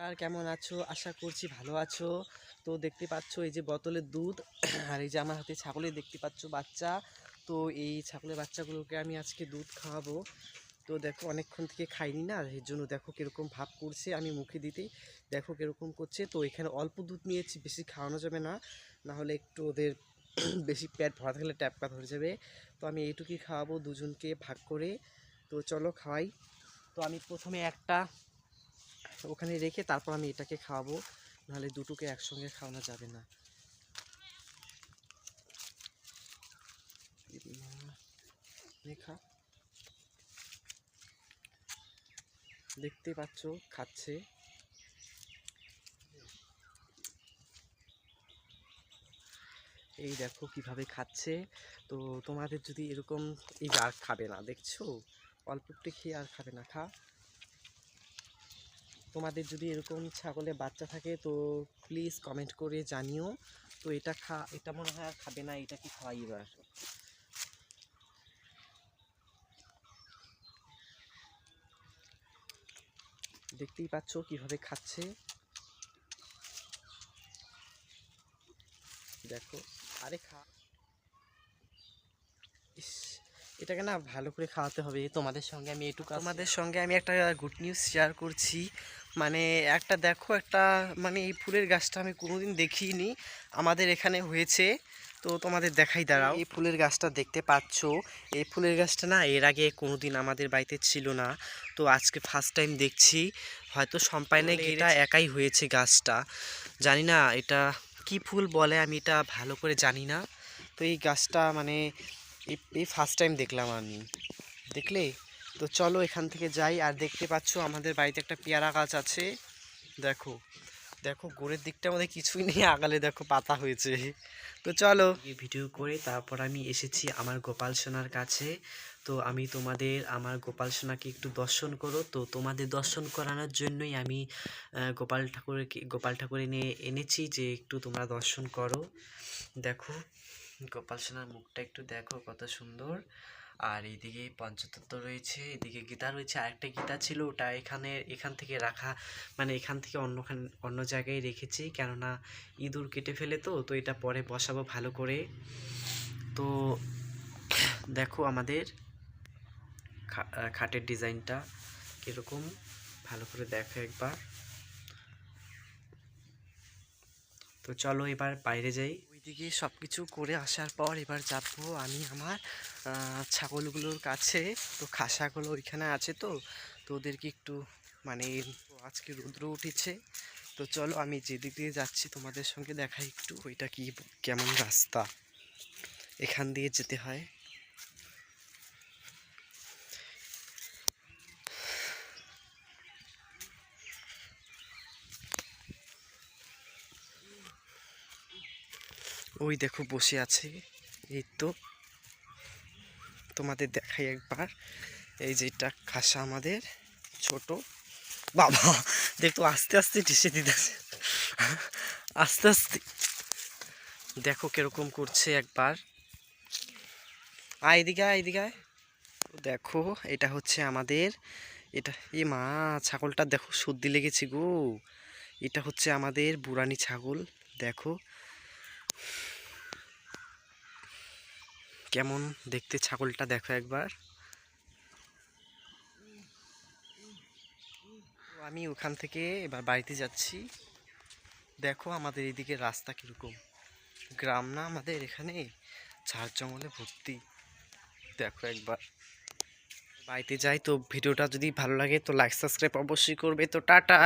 নমস্কার কেমন আছো? আশা করছি ভালো আছো। তো দেখতে পাচ্ছো এই যে বোতলের দুধ, আর এই যে আমার হাতে ছাগলে দেখতে পাচ্ছো বাচ্চা। তো এই ছাগলের বাচ্চাগুলোকে আমি আজকে দুধ খাওয়াবো। তো দেখো, অনেকক্ষণ থেকে খাইনি না, এর জন্য দেখো কীরকম ভাব করছে। আমি মুখে দিতেই দেখো কীরকম করছে। তো এখানে অল্প দুধ নিয়েছি, বেশি খাওয়ানো যাবে না। না হলে একটু ওদের বেশি পেট ভরা থাকলে ট্যাপকা ধরে যাবে। তো আমি এইটুকুই খাওয়াবো দুজনকে ভাগ করে। তো চলো খাওয়াই। তো আমি প্রথমে একটা ওখানে রেখে তারপর আমি এটাকে খাওয়াবো। নাহলে দুটোকে একসঙ্গে খাওয়ানো যাবে না। দেখা দেখতে পাচ্ছ, খাচ্ছে। এই দেখো কীভাবে খাচ্ছে। তো তোমাদের যদি এরকম এই আর খাবে না, দেখছ? অল্প একটু খেয়ে আর খাবে না, খা। তোমাদের যদি এরকম ছাগলের বাচ্চা থাকে, তো প্লিজ কমেন্ট করে জানিও। তো এটা খা, এটা মনে হয় আর খাবে না, এটা কি খাওয়াই এবার? দেখতেই পাচ্ছ কীভাবে খাচ্ছে। দেখো, আরে খা। ইস, এটাকে না ভালো করে খাওয়াতে হবে। তোমাদের সঙ্গে আমি এটুকু তোমাদের সঙ্গে আমি একটা গুড নিউজ শেয়ার করছি। মানে একটা দেখো একটা মানে এই ফুলের গাছটা আমি কোনোদিন দেখিনি আমাদের এখানে হয়েছে। তো তোমাদের দেখাই দাঁড়াও। এই ফুলের গাছটা দেখতে পাচ্ছ? এই ফুলের গাছটা না এর আগে কোনোদিন আমাদের বাড়িতে ছিল না। তো আজকে ফার্স্ট টাইম দেখছি। হয়তো সম্পায়নে এটা একাই হয়েছে গাছটা। জানি না এটা কি ফুল বলে আমি এটা ভালো করে জানি না। তো এই গাছটা মানে এই এই ফার্স্ট টাইম দেখলাম আমি। দেখলে? তো চলো এখান থেকে যাই। আর দেখতে পাচ্ছো আমাদের বাড়িতে একটা পেয়ারা গাছ আছে। দেখো দেখো গোড়ের দিকটা আমাদের কিছুই নেই, আগালে দেখো পাতা হয়েছে। তো চলো। ভিডিও করে তারপর আমি এসেছি আমার গোপাল সোনার কাছে। তো আমি তোমাদের, আমার গোপাল সোনাকে একটু দর্শন করো। তো তোমাদের দর্শন করানোর জন্যই আমি গোপাল ঠাকুরকে, গোপাল ঠাকুর এনে, এনেছি যে একটু তোমরা দর্শন করো। দেখো, গোপাল সোনার মুখটা একটু দেখো কত সুন্দর। আর এইদিকে পঞ্চতত্ত্ব রয়েছে এদিকে গীতা রয়েছে, আরেকটা গীতা ছিল ওটা এখানে, এখান থেকে রাখা মানে এখান থেকে অন্যখান, অন্য জায়গায় রেখেছি কেননা ইঁদুর কেটে ফেলে তো তো এটা পরে বসাবো ভালো করে। তো দেখো আমাদের খাটের ডিজাইনটা কীরকম, ভালো করে দেখো একবার। তো চলো এবার বাইরে যাই। ওইদিকে সব কিছু করে আসার পর এবার যাব আমি আমার ছাগলগুলোর কাছে। তো খাসাগুলো ওইখানে আছে তো তো ওদেরকে একটু মানে আজকে রৌদ্র উঠেছে। তো চলো আমি যেদিক দিয়ে যাচ্ছি তোমাদের সঙ্গে দেখাই একটু, ওইটা কি, কেমন রাস্তা। এখান দিয়ে যেতে হয়। ওই দেখো বসে আছে। এই তো। তোমাদের দেখাই একবার। এই যে এটা খাসা আমাদের, ছোট। বাবা দেখতো আস্তে আস্তে ঢেসে দিতেছে। আস্তে আস্তে। দেখো কীরকম করছে একবার। আয় এদিকে আয়, এদিকে। দেখো, এটা হচ্ছে আমাদের, এটা, এ মা, ছাগলটা দেখো সর্দি লেগেছে গো। এটা হচ্ছে আমাদের বুড়ানি ছাগল, দেখো। কেমন দেখতে ছাগলটা দেখো একবার। আমি ওখান থেকে এবার বাড়িতে যাচ্ছি। দেখো আমাদের এদিকে রাস্তা কীরকম। গ্রাম না আমাদের এখানে? ঝাড় জঙ্গলে ভর্তি। দেখো একবার। বাড়িতে যাই তো ভিডিওটা যদি ভালো লাগে তো লাইক সাবস্ক্রাইব অবশ্যই করবে। তো টাটা।